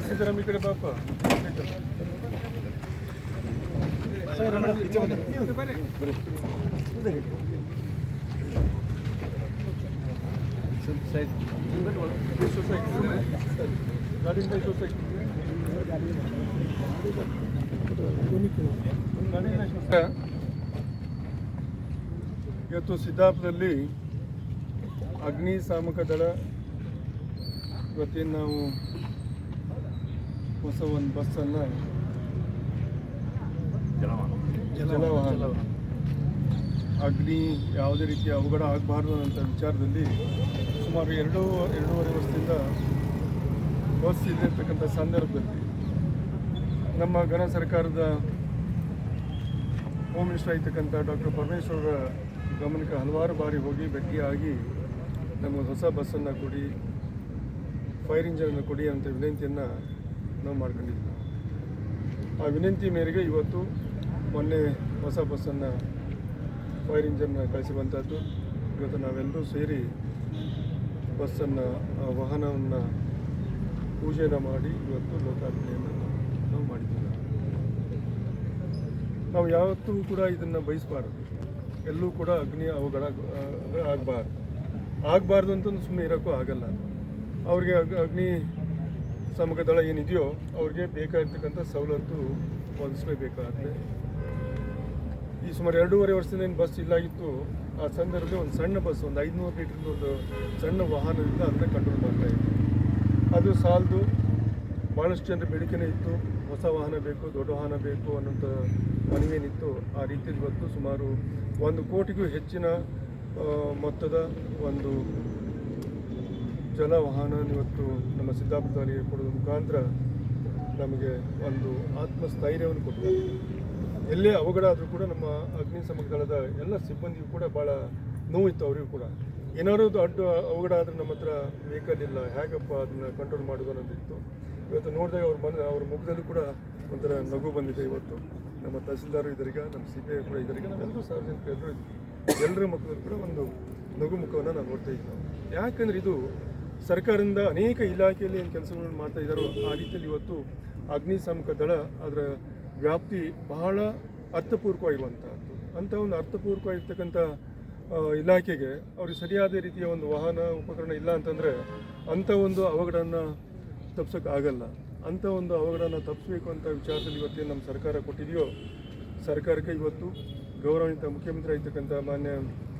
ಸಿದ್ದರಾಮ್ ಈ ಕಡೆ ಬಾಪ ಗಾಡಿಯಿಂದ ಸೊಸೈಟಿ ಇವತ್ತು ಸಿದ್ದಾಪುರದಲ್ಲಿ ಅಗ್ನಿಶಾಮಕ ದಳ ಇವತ್ತೇನು ನಾವು ಹೊಸ ಒಂದು ಬಸ್ಸನ್ನು ಜಲವಾಹನ. ಅಗ್ನಿ ಯಾವುದೇ ರೀತಿಯ ಅವಘಡ ಆಗಬಾರ್ದು ಅನ್ನೋಂಥ ವಿಚಾರದಲ್ಲಿ ಸುಮಾರು ಎರಡು, ಎರಡೂವರೆ ವರ್ಷದಿಂದ ಬಸ್ ಇಲ್ಲಿರ್ತಕ್ಕಂಥ ಸಂದರ್ಭದಲ್ಲಿ ನಮ್ಮ ಘನ ಸರ್ಕಾರದ ಹೋಮ್ ಮಿನಿಸ್ಟರ್ ಆಗಿರ್ತಕ್ಕಂಥ ಡಾಕ್ಟರ್ ಪರಮೇಶ್ವರ ಗಮನಕ್ಕೆ ಹಲವಾರು ಬಾರಿ ಹೋಗಿ ಭೇಟಿಯಾಗಿ ನಮಗೆ ಹೊಸ ಬಸ್ಸನ್ನು ಕೊಡಿ ಫೈರ್ ಇಂಜನನ್ನು ಕೊಡಿ ಅಂತ ವಿನಂತಿಯನ್ನು ನಾವು ಮಾಡ್ಕೊಂಡಿದ್ವಿ ಆ ವಿನಂತಿ ಮೇರೆಗೆ ಇವತ್ತು ಮೊನ್ನೆ ಹೊಸ ಬಸ್ಸನ್ನು ಫೈರ್ ಇಂಜನ್ನ ಕಳಿಸಿರುವಂಥದ್ದು ಇವತ್ತು ನಾವೆಲ್ಲರೂ ಸೇರಿ ಬಸ್ಸನ್ನು, ಆ ವಾಹನವನ್ನು ಪೂಜೆಯನ್ನು ಮಾಡಿ ಇವತ್ತು ಲೋಕಾರ್ಪಣೆಯನ್ನು ನಾವು ಮಾಡಿದ್ದೀವಿ. ನಾವು ಯಾವತ್ತೂ ಕೂಡ ಇದನ್ನು ಬಯಸಬಾರದು. ಎಲ್ಲೂ ಕೂಡ ಅಗ್ನಿ ಅವಘಡ ಆಗಬಾರ್ದು. ಆಗಬಾರ್ದು ಅಂತಂದು ಸುಮ್ಮನೆ ಇರೋಕ್ಕೂ ಆಗಲ್ಲ. ಅವ್ರಿಗೆ ಅಗ್, ಅಗ್ನಿ ಸಮಕ ದಳ ಏನಿದೆಯೋ ಅವ್ರಿಗೆ ಬೇಕಾಗಿರ್ತಕ್ಕಂಥ ಸವಲತ್ತು ಒದಗಿಸ್ಲೇಬೇಕಾಗುತ್ತೆ ಈ ಸುಮಾರು ಎರಡೂವರೆ ವರ್ಷದಿಂದ ಏನು ಬಸ್ ಇಲ್ಲಾಗಿತ್ತು ಆ ಸಂದರ್ಭದಲ್ಲಿ ಒಂದು ಸಣ್ಣ ಬಸ್, ಒಂದು ಐದುನೂರು ಲೀಟ್ರದ ಒಂದು ಸಣ್ಣ ವಾಹನದಿಂದ ಅದನ್ನ ಕಂಟ್ರೋಲ್ ಮಾಡ್ತಾ ಇತ್ತು ಅದು ಸಾಲದು ಭಾಳಷ್ಟು ಜನರ ಬೇಡಿಕೆನೇ ಇತ್ತು. ಹೊಸ ವಾಹನ ಬೇಕು, ದೊಡ್ಡ ವಾಹನ ಬೇಕು ಅನ್ನೋಂಥ ಮನವೇನಿತ್ತು ಆ ರೀತಿಯಲ್ಲಿ ಇವತ್ತು ಸುಮಾರು ಒಂದು ಕೋಟಿಗೂ ಹೆಚ್ಚಿನ ಮೊತ್ತದ ಒಂದು ಜಲವಾಹನ ಇವತ್ತು ನಮ್ಮ ಸಿದ್ದಾಪುರದಲ್ಲಿ ಕೊಡೋದ್ರ ಮುಖಾಂತರ ನಮಗೆ ಒಂದು ಆತ್ಮಸ್ಥೈರ್ಯವನ್ನು ಕೊಟ್ಟಿದೆ ಎಲ್ಲೇ ಅವಘಡ ಆದರೂ ಕೂಡ ನಮ್ಮ ಅಗ್ನಿ ದಳದ ಎಲ್ಲ ಸಿಬ್ಬಂದಿಗೂ ಕೂಡ ಭಾಳ ನೋವಿತ್ತು ಅವರಿಗೂ ಕೂಡ. ಏನಾದರೂ ಅಡ್ಡು ಅವಘಡ ಆದರೆ ನಮ್ಮ ಹತ್ರ ವೆಹಿಕಲ್ ಇಲ್ಲ, ಹೇಗಪ್ಪ ಅದನ್ನು ಕಂಟ್ರೋಲ್ ಮಾಡೋದು ಅನ್ನೋದಿತ್ತು. ಇವತ್ತು ನೋಡಿದಾಗ ಅವ್ರು ಬಂದ, ಅವ್ರ ಮುಖದಲ್ಲೂ ಕೂಡ ಒಂಥರ ನಗು ಬಂದಿದೆ ಇವತ್ತು. ನಮ್ಮ ತಹಸೀಲ್ದಾರು ಇದರಿಗೆ ನಮ್ಮ ಸಿ ಕೂಡ ಇದರಿಗೆ ನಾವೆಲ್ಲರೂ ಸಾರ್ವಜನಿಕರು ಎಲ್ಲರೂ ಇದ್ವಿ ಎಲ್ಲರ ಮಕ್ಕಳು ಕೂಡ ಒಂದು ನಗು ಮುಖವನ್ನು ನಾವು ನೋಡ್ತಾ ಇದ್ದೀವಿ ಯಾಕಂದ್ರೆ ಇದು ಸರ್ಕಾರದಿಂದ ಅನೇಕ ಇಲಾಖೆಯಲ್ಲಿ ಏನು ಕೆಲಸಗಳನ್ನು ಮಾಡ್ತಾ ಇದ್ದಾರೋ ಆ ರೀತಿಯಲ್ಲಿ ಇವತ್ತು ಅಗ್ನಿಶಾಮಕ ದಳ ಅದರ ವ್ಯಾಪ್ತಿ ಬಹಳ ಅರ್ಥಪೂರ್ವಕವಾಗಿರುವಂಥದ್ದು ಅಂಥ ಒಂದು ಅರ್ಥಪೂರ್ವಕವಾಗಿರ್ತಕ್ಕಂಥ ಇಲಾಖೆಗೆ ಅವ್ರಿಗೆ ಸರಿಯಾದ ರೀತಿಯ ಒಂದು ವಾಹನ ಉಪಕರಣ ಇಲ್ಲ ಅಂತಂದರೆ ಅಂಥ ಒಂದು ಅವಘಡನ ಆಗಲ್ಲ ಅಂಥ ಒಂದು ಅವಘಡನ ತಪ್ಪಿಸಬೇಕು ಅಂತ ವಿಚಾರದಲ್ಲಿ ಇವತ್ತೇನು ನಮ್ಮ ಸರ್ಕಾರ ಕೊಟ್ಟಿದೆಯೋ ಸರ್ಕಾರಕ್ಕೆ ಇವತ್ತು ಗೌರವಾನ್ವಿತ ಮುಖ್ಯಮಂತ್ರಿ ಆಗಿರ್ತಕ್ಕಂಥ ಮಾನ್ಯ